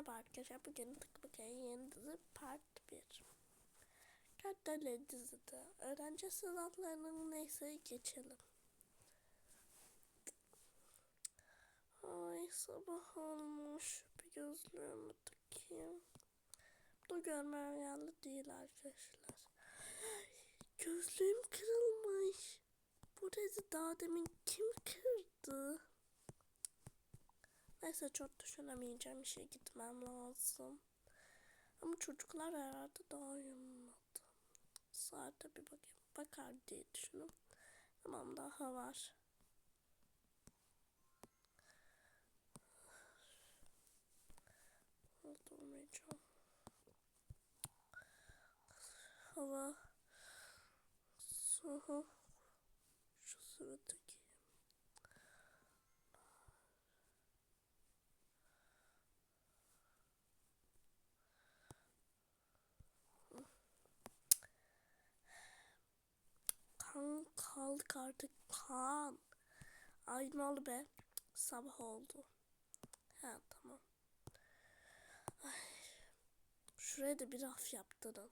Merhaba arkadaşlar. Bugün Tıkbıkay'ın yeni dizi part 1. Karakterleri dizide. Öğrenci sınavlarının neyse geçelim. Ay sabah olmuş. Bir gözlüğümü takayım. Bu görme engelli değil arkadaşlar. Gözlüğüm kırılmış. Bu dizi daha demin kim kırdı? Neyse çok düşünemeyeceğim işe gitmem lazım. Ama çocuklar herhalde daha uyumadı. Saate bir bakayım. Bakar diye düşünüyorum. Tamam daha var. Durmayacağım. Hava soğuk. Şu sıradaki. Kan kaldık artık kan. Ay ne oldu be? Sabah oldu. Ha tamam. Ay. Şuraya da bir raf yaptırın.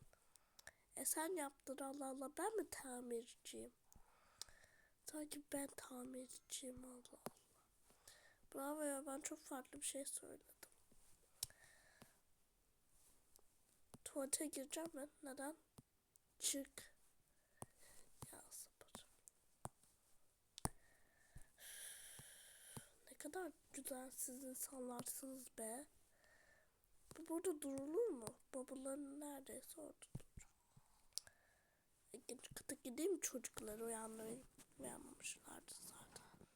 E sen yaptır Allah Allah ben mi tamirciyim? Sanki ben tamirciyim Allah Allah. Bravo ya ben çok farklı bir şey söyledim. Tuvalete gireceğim ben. Neden? Çık. Ya sabır. Ne kadar güzelsiz insanlarsınız be. Bu burada durulur mu? Babaların neredeyse orada duracak. İkinci kata gideyim çocukları uyandırayım. Uyanmamışlardı zaten.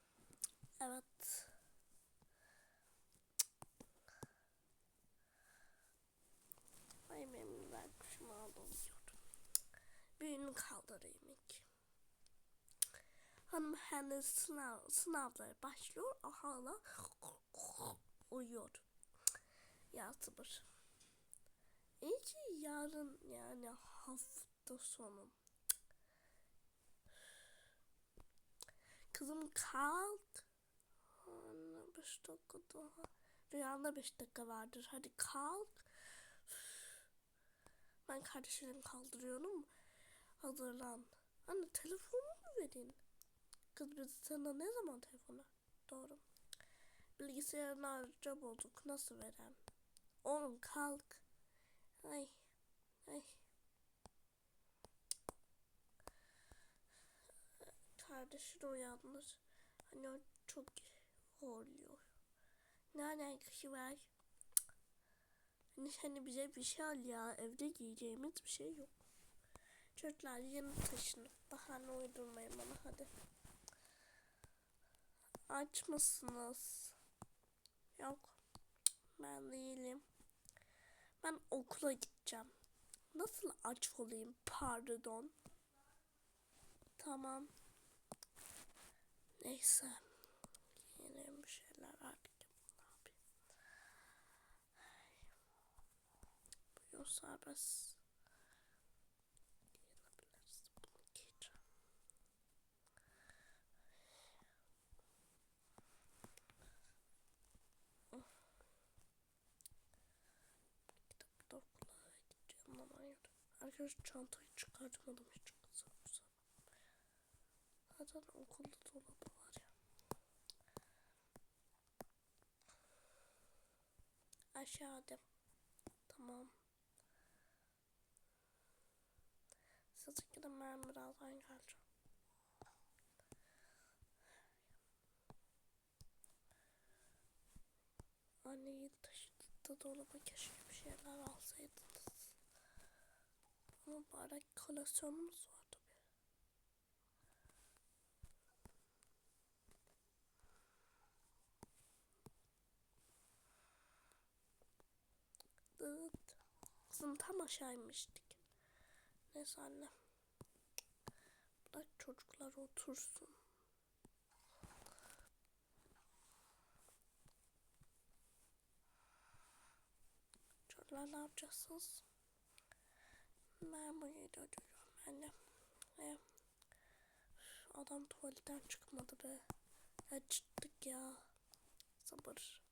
Evet. Ay benim güzel kuşumu ağlamıyorum. Büyüğünü kaldırayım ilk. Hanım henüz sınav, sınavları başlıyor. Hala uyuyor. Ya sabır. İyi ki yarın yani hafta sonu. Kızım kalk. Anne beş dakika daha. Rüyanda beş dakika vardır. Hadi kalk. Ben kardeşlerim kaldırıyorum. Hazırlan. Anne telefonumu verin. Kız biz sana ne zaman telefonu? Doğru. Bilgisayarını harca bulduk. Nasıl verem? Oğlum kalk. Ay. Ay. Kardeşin uyanmış. Hani o çok horluyor. Ne alakası var? Hani hani bize bir şey al ya. Evde giyeceğimiz bir şey yok. Çocuklar yeni taşınıp bahane uydurmayın bana hadi. Aç mısınız? Yok. Ben değilim. Ben okula gideceğim. Nasıl aç olayım? Pardon. Tamam. Neyse. Giyelim bir şeyler artık. Ne yapayım? Bugün serbest. Giyinebiliriz. Bunu giyeceğim. Kitapta okula gideceğim ama yok. Arkadaşlar çantayı çıkartmadım hiç kısa. Zaten okulda dolabı var ya. Aşağıda. Tamam. Size gidin ben birazdan geleceğim. Anneyi taşıdı dolaba keşke bir şeyler alsaydınız. Ama bari koleksiyonumuz var tabii. Dıt. Kızım tam aşağı inmiştik. Neyse anne. Bırak çocuklar otursun. Çocuklar ne yapacaksınız? Ben buraya da oturuyorum ben de. Ee, adam tuvaletten çıkmadı be. Ya çıktık ya. Sabır.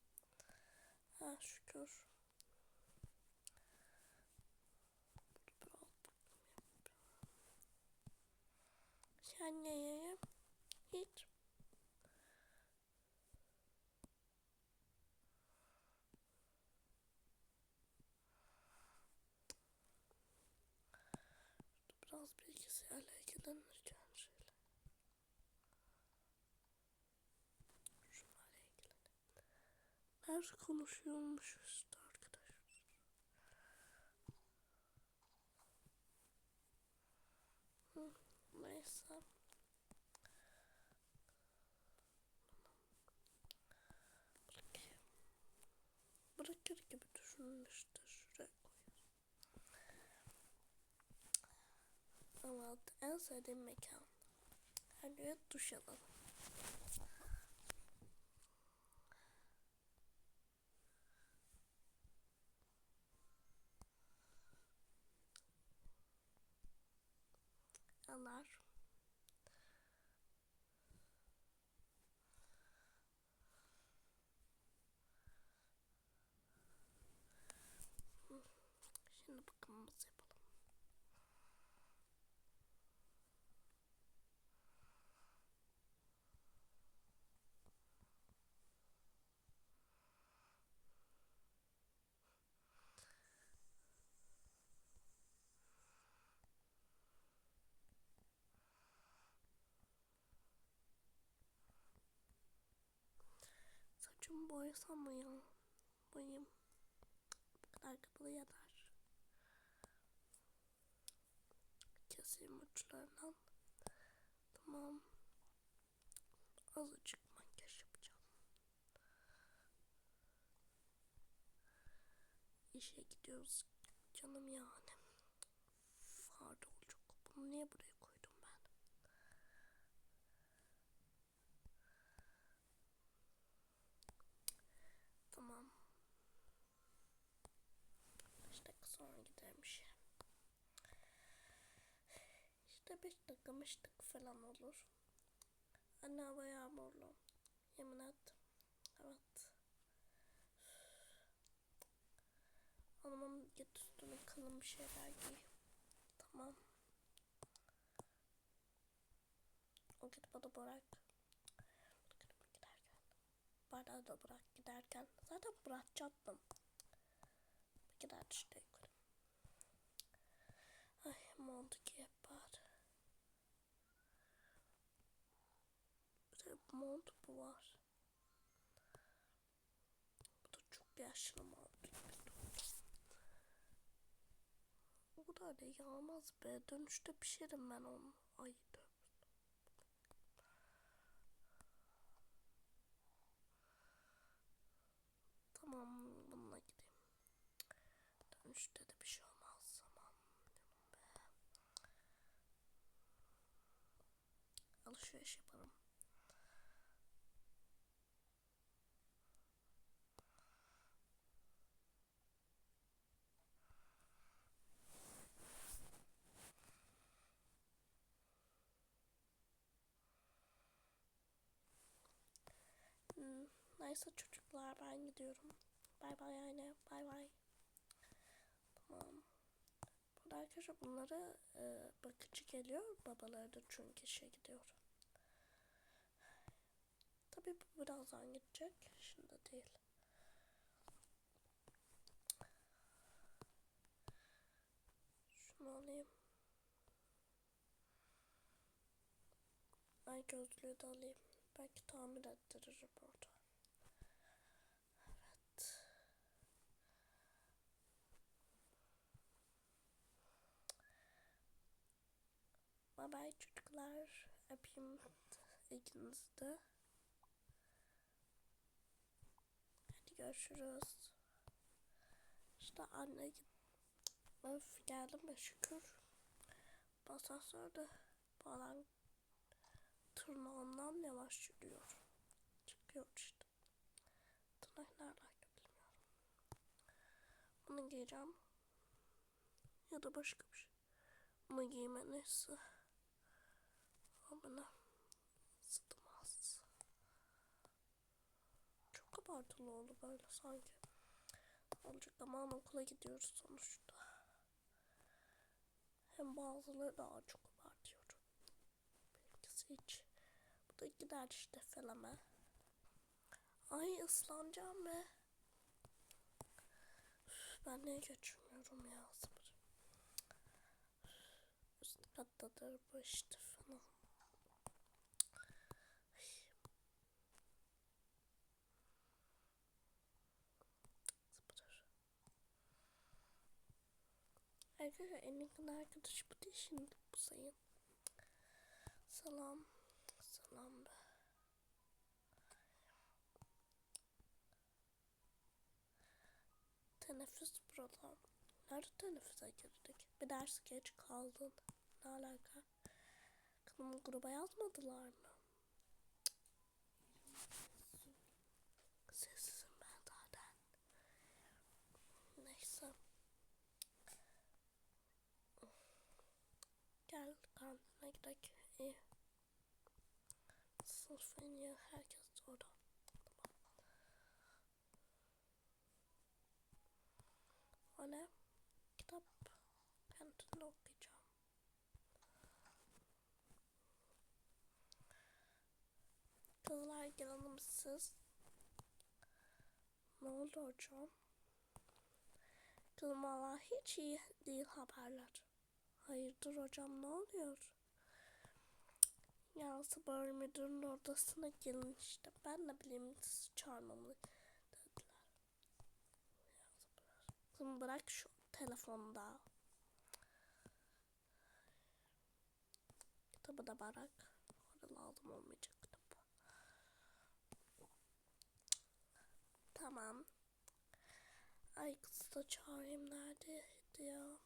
Ha şükür. Sen ne yiyeyim? Hiç. Bilgisayarla ilgilenirken şöyle. Şunlarla ilgilenelim. Ders konuşuyormuşuz da arkadaşlar. Hı, neyse. Bırakır gibi düşünmüştür. Evet, en sevdiğim mekan. Her gün duş alalım. Yalar. Hı, Şimdi bakımımızı Saçımı boyasam mı ya? Boyayım. Bu kadar kapalı yeter. Keseyim uçlarından. Tamam. Azıcık makyaj yapacağım. İşe gidiyoruz canım yani. Farda olacak. Bunu niye buraya koydum ben? Tamam. 5 dakika sonra giderim işe. İşte 5 dakika 5 dakika falan olur. Anne hava yağmurlu. Yemin et. Evet. Hanımım git üstüne kalın bir şeyler giy. Tamam. O git bana bırak. Giderken. Bardağı da bırak giderken. Zaten bırakacaktım. Gider işte. Ay montu giyip bari. Bir de mont bu var. Bu da çok yaşlı mont kadar da yağmaz be. Dönüşte pişirim ben onu. Ay. Tamam bununla gideyim. Dönüşte de bir şey olmaz. Aman be. Alışveriş yaparım. Neyse çocuklar ben gidiyorum. Bay bay yani bay bay. Tamam. Burada arkadaşlar bunları e, bakıcı geliyor. Babaları da çünkü işe gidiyor. Tabii bu birazdan gidecek. Şimdi değil. Şunu alayım. Ay gözlüğü de alayım. Belki tamir ettiririm orada. Evet. Bye bye çocuklar. Öpeyim ikinizi de. Hadi görüşürüz. İşte anne git. Öf geldim be şükür. Asansörde falan tırnağından yavaş yürüyor. Çıkıyor işte. Tırnak nereden bilmiyorum. Bunu giyeceğim. Ya da başka bir şey. Bunu giyme neyse. Ama sıtmaz. Çok abartılı oldu böyle sanki. Olacak ama okula gidiyoruz sonuçta. Hem bazıları daha çok abartıyor. Benim hiç. Da gider işte feleme. Ay ıslanacağım be. Ben niye geçmiyorum ya sabır. Üst kattadır bu işte falan. Arkadaşlar en yakın arkadaş bu değil şimdi bu sayın. Salam. Salam be. Teneffüs burada. Nerede teneffüse girdik? Bir ders geç kaldın. Ne alaka? Kılımı gruba yazmadılar mı? Sessizim ben zaten. Neyse. Gel kantine gidelim. İyi. İyi herkes orada. O ne? Kitap. Kantinde okuyacağım. Kızlar siz. Ne oldu hocam? Kızım hiç iyi değil haberler. Hayırdır hocam ne oluyor? Ya sabah müdürün odasına gelin işte. Ben de bileyim çağırmamı dediler. Kızım bırak şu telefonda. Kitabı da bırak. Orada lazım olmayacak kitap. Tamam. Ay kızı da çağırayım neredeydi ya?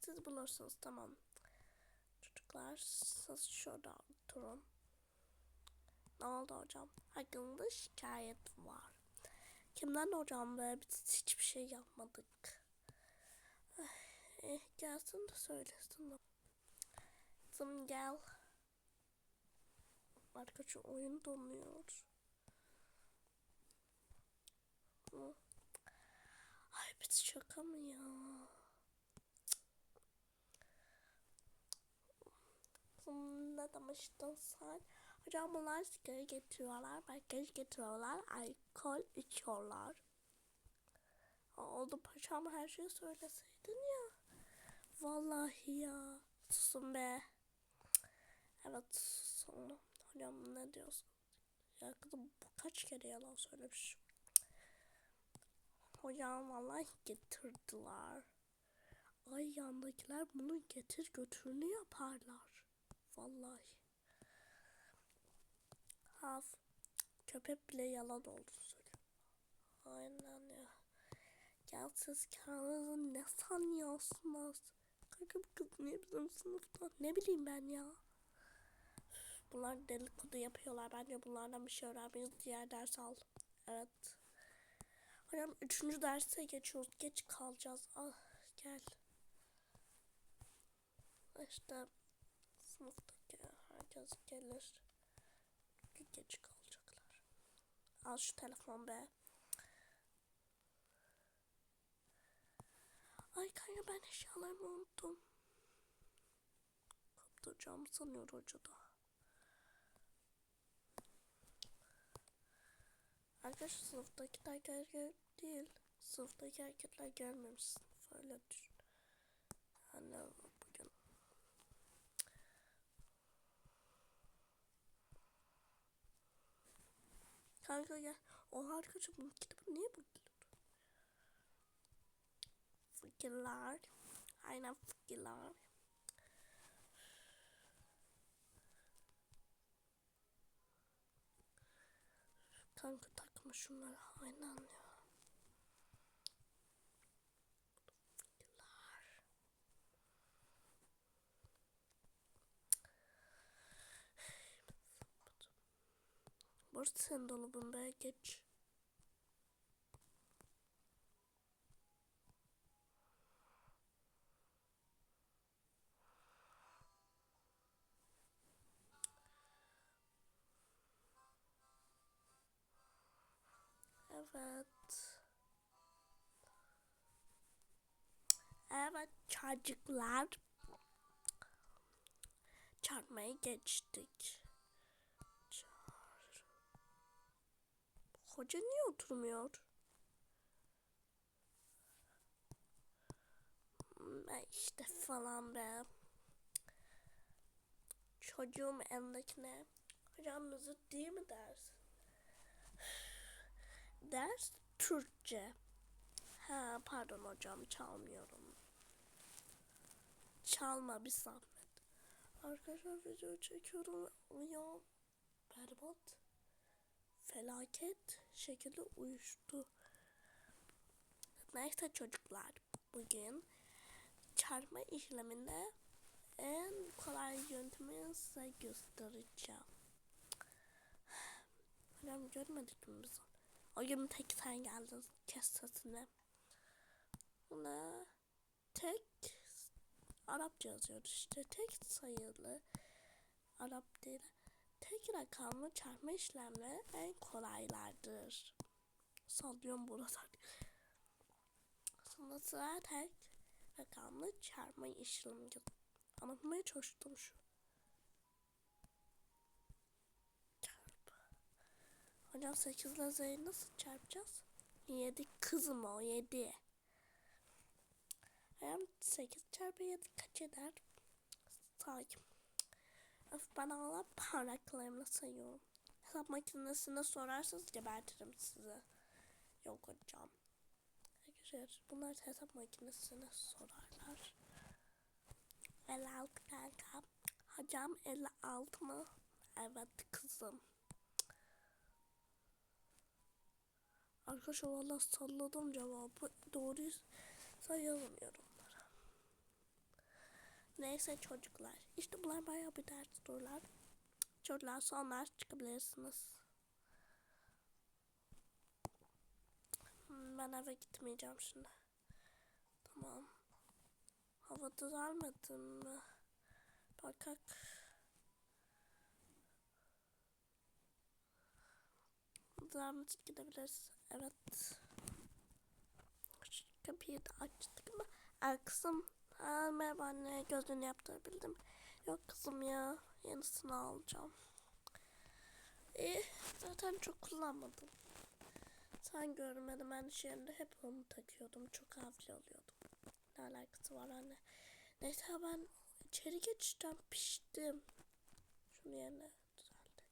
Siz bulursunuz tamam. Çocuklar siz şurada oturun. Ne oldu hocam? Hakkında şikayet var. Kimden hocam be? Biz hiçbir şey yapmadık. Eh, gelsin de söylesin. Kızım gel. Arkadaşı oyun donuyor. Ay biz şaka mı ya? Kızım demiştin sen? Hocam bunlar sigara getiriyorlar, makyaj getiriyorlar, alkol içiyorlar. Oldu paşam her şeyi söyleseydin ya. Vallahi ya. Susun be. Evet susun. Hocam ne diyorsun? Ya kızım kaç kere yalan söylemiş. Hocam vallahi getirdiler. Ay yandakiler bunu getir götürünü yaparlar. Vallahi. Haf. Köpek bile yalan oldu söylüyor. Aynen ya. Ya siz kendinizi ne sanıyorsunuz? Kanka bu kız niye bizim sınıfta? Ne bileyim ben ya. Bunlar dedikodu yapıyorlar. Bence bunlardan bir şey öğrenmeyiz. Diğer ders al. Evet. Hocam üçüncü derse geçiyoruz. Geç kalacağız. Ah gel. İşte sınıftaki herkes gelir. Geç kalacaklar. Al şu telefon be. Ay kanka ben eşyalarımı unuttum. Kaptıracağımı sanıyor hoca da. Arkadaş sınıftaki erkekler değil. Sınıftaki erkekler gelmemiş sınıfa öyle düşün. Yani bugün. Kanka gel. O arkadaşım bu kitabı niye burada? Fikirler. Aynen fikirler. Kanka takma şunları aynen ya. Burası senin dolabın be geç. Evet. Evet çocuklar. Çarpmaya geçtik. Hoca niye oturmuyor? İşte falan be. Çocuğum elindekine. Hocam müzik değil mi ders? Ders Türkçe. Ha pardon hocam çalmıyorum. Çalma bir zahmet. Arkadaşlar video çekiyorum. Ya berbat. Felaket şekilde uyuştu. Neyse çocuklar bugün çarpma işleminde en kolay yöntemi size göstereceğim. Hocam görmedik mi biz? O gün tek sen geldin kes sesini. Buna tek Arapça yazıyor işte tek sayılı Arap değil tek rakamlı çarpma işlemleri en kolaylardır. Sallıyorum buradan. Sonra sıra tek rakamlı çarpma işlemi anlatmaya çalıştım şu. Hocam 8 ile Z'yi nasıl çarpacağız? 7 kızım o 7. Hem 8 çarpı 7 kaç eder? Sakin. Öf ben hala parmaklarımla sayıyorum. Hesap makinesine sorarsanız gebertirim sizi. Yok hocam. Arkadaşlar bunlar hesap makinesine sorarlar. 56 kanka. Hocam 56 mı? Evet kızım. Arkadaşlar valla salladım cevabı. Doğru sayamıyorum. Neyse çocuklar. İşte bunlar bayağı bir ders sorular. Çocuklar sonra çıkabilirsiniz. Hmm, Ben eve gitmeyeceğim şimdi. Tamam. Hava düzelmedi mi? Bakak. Düzelmiş gidebiliriz. Evet. Şu kapıyı da açtık ama. Ay kızım. Aa, merhaba anne gözünü yaptırabildim. Yok kızım ya yenisini alacağım. İyi zaten çok kullanmadım. Sen görmedin ben iş hep onu takıyordum. Çok havli oluyordum. Ne alakası var anne. Neyse ben içeri geçeceğim piştim. Şunu yerine düzelttik.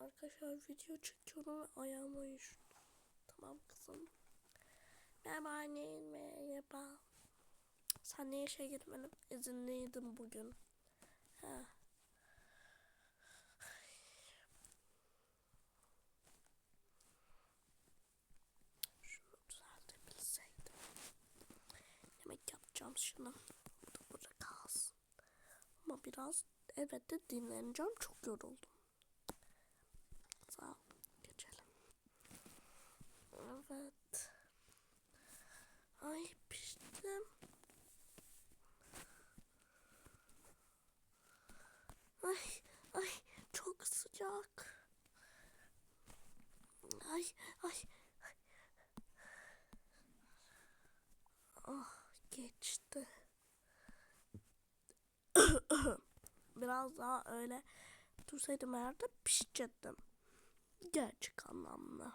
Arkadaşlar video çekiyorum ve ayağım uyuştu. Tamam kızım. Merhaba anne, merhaba. Sen işe gitmedin? İzinliydim bugün. Ha. Şunu düzeltebilseydim. Yemek yapacağım şunu. Bu da burada kalsın. Ama biraz evet de dinleneceğim. Çok yoruldum. Sağ ol. Geçelim. Evet. Ay piştim. Ay ay çok sıcak. Ay ay. ay. Ah geçti. Biraz daha öyle dursaydım herhalde pişecektim. Gerçek anlamda.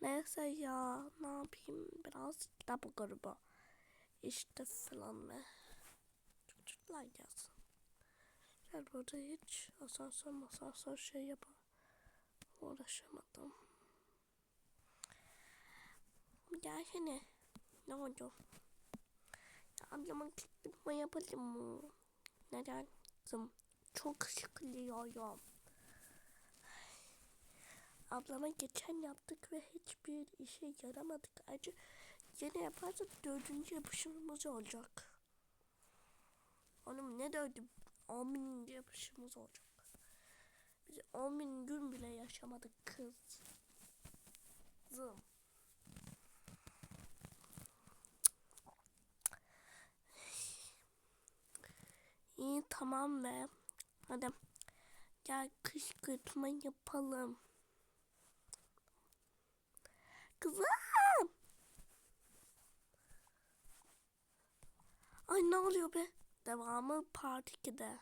Neyse ya ne yapayım biraz kitap okurum. İşte falan ve çocuklar gelsin. Gel burada hiç asansör masansör şey yapa uğraşamadım. Gel seni. Ne oldu? Ya ablamın kıtlıkma yapalım mı? Neden? Kızım çok sıkılıyorum. Ablama geçen yaptık ve hiçbir işe yaramadık. Acı yine yaparsak dördüncü yapışımız olacak. Hanım ne dördü? 10 bin yapışımız olacak. Biz 10 bin gün bile yaşamadık kız. Kızım. İyi tamam be. Hadi gel kışkırtma yapalım. Kızım. Ay ne oluyor be? Devamı part 2'de.